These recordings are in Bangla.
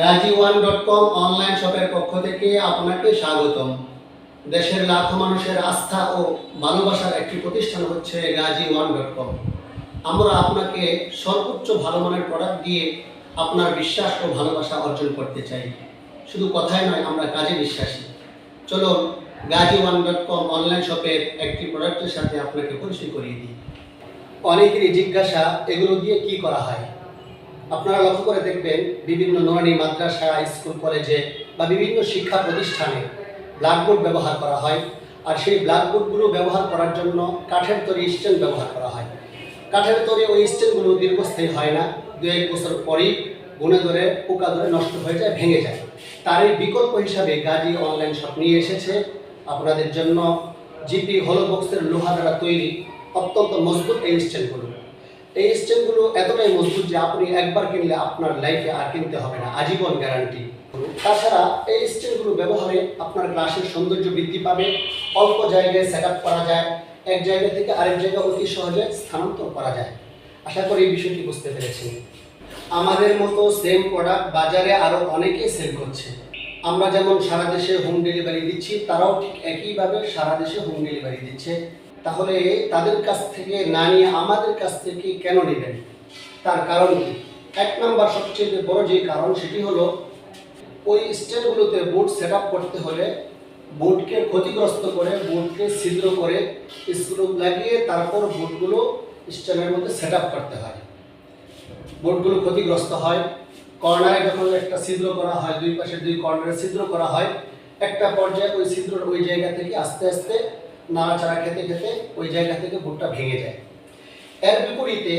Gazi one dot com online শপের পক্ষ থেকে আপনাকে স্বাগতম। দেশের লাখো মানুষের আস্থা ও ভালোবাসার একটি প্রতিষ্ঠান হচ্ছে গাজী ওয়ান ডট কম আমরা আপনাকে সর্বোচ্চ ভালো মানের প্রোডাক্ট দিয়ে আপনার বিশ্বাস ও ভালোবাসা অর্জন করতে চাই। শুধু কথাই নয়, আমরা কাজে বিশ্বাসী। চলুন Gazi one dot com online শপের একটি প্রোডাক্টের সাথে আপনাকে পরিচয় করিয়ে দিই। অনেকেরই জিজ্ঞাসা, এগুলো দিয়ে কি করা হয়? আপনারা লক্ষ্য করে দেখবেন বিভিন্ন নোরানি মাদ্রাসা, স্কুল, কলেজে বা বিভিন্ন শিক্ষা প্রতিষ্ঠানে ব্ল্যাকবোর্ড ব্যবহার করা হয়। আর সেই ব্ল্যাকবোর্ডগুলো ব্যবহার করার জন্য কাঠের তৈরি স্ট্যান্ড ব্যবহার করা হয়। কাঠের তৈরি ওই স্ট্যান্ডগুলো দীর্ঘস্থায়ী হয় না। দু এক বছর পরেই গুণে ধরে, পোকা ধরে নষ্ট হয়ে যায়, ভেঙে যায়। তার এই বিকল্প হিসাবে গাজী অনলাইন শপ নিয়ে এসেছে। আপনাদের জন্য জিপি হলো বক্সের লোহা দ্বারা তৈরি অত্যন্ত মজবুত এই স্ট্যান্ডগুলো এই স্ট্যান্ডগুলো এতটাই মজবুত যে আপনি একবার কিনলে আপনার লাইফে আর কিনতে হবে না, আজীবন গ্যারান্টি তাছাড়া এই স্ট্যান্ডগুলো ব্যবহারে আপনার গ্লাসের সৌন্দর্য বৃদ্ধি পাবে, অল্প জায়গায় সেট আপ করা যায়, এক জায়গা থেকে আরেক জায়গা অতি সহজে স্থানান্তর করা যায়। আশা করি এই বিষয়টি বুঝতে পেরেছেন। আমাদের মতো সেম প্রোডাক্ট বাজারে আরও অনেকে সেল করছে। আমরা যেমন সারা দেশে হোম ডেলিভারি দিচ্ছি, তারাও ঠিক একইভাবে সারা দেশে হোম ডেলিভারি দিচ্ছে। তাহলে তাদের কাছ থেকে না নিয়ে আমাদের কাছ থেকে কেন নেবেন তার কারণ কি? এক নম্বর সবচেয়ে বড় যে কারণ সেটি হলো, ওই স্ট্যান্ডগুলোতে বোর্ড সেট করতে হলে বোর্ডকে ক্ষতিগ্রস্ত করে বোর্ডকে ছিদ্র করে স্ক্রু লাগিয়ে তারপর বোর্ডগুলো স্ট্যান্ডের মধ্যে সেট করতে হয়। বোর্ডগুলো ক্ষতিগ্রস্ত হয়, কর্নারে যখন একটা ছিদ্র করা হয়, দুই পাশে দুই কর্নারে ছিদ্র করা হয়, একটা পর্যায়ে ওই ছিদ্রর ওই জায়গা থেকে আস্তে আস্তে নাড়াচাড়া খেতে খেতে ওই জায়গা থেকে বোর্ডটা ভেঙে যায়। এর বিপরীতে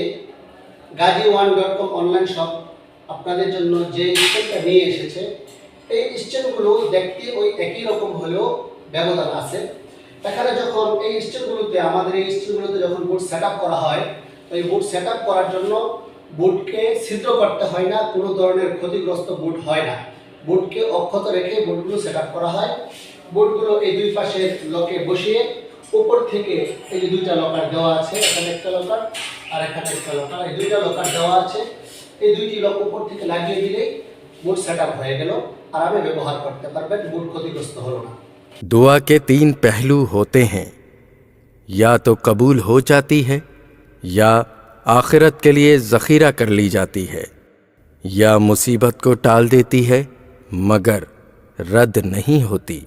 Gazi one dot com online shop আপনাদের জন্য যে স্ট্যান্ডটা নিয়ে এসেছে, এই স্ট্যান্ডগুলো দেখতে ওই একই রকম হলেও ব্যবধান আছে। এখানে যখন এই স্টেনগুলোতে আমাদের এই স্ট্যান্ডগুলোতে যখন বুট সেট করা হয়, তো এই বোর্ড সেট করার জন্য বুটকে ছিদ্র করতে হয় না, কোনো ধরনের ক্ষতিগ্রস্ত বুট হয় না। বুটকে অক্ষত রেখে বুটগুলো সেট করা হয়। বোর্ডগুলো এই দুই পাশে লকে বসিয়ে উপর থেকে এই যে দুইটা লকার দেওয়া আছে এখানে একটা লকার আর এখানে একটা লকার এই দুইটা লকার দেওয়া আছে এই দুইটি লক উপর থেকে লাগিয়ে দিলেই বোর্ড সেট হয়ে গেল আরামে ব্যবহার করতে পারবেন বোর্ড ক্ষতিগ্রস্ত হলো না दुआ के तीन पहलू होते हैं या तो कबूल हो जाती है या आखिरत के लिए ज़ख़ीरा कर ली जाती है या मुसीबत को टाल देती है मगर रद्द नहीं होती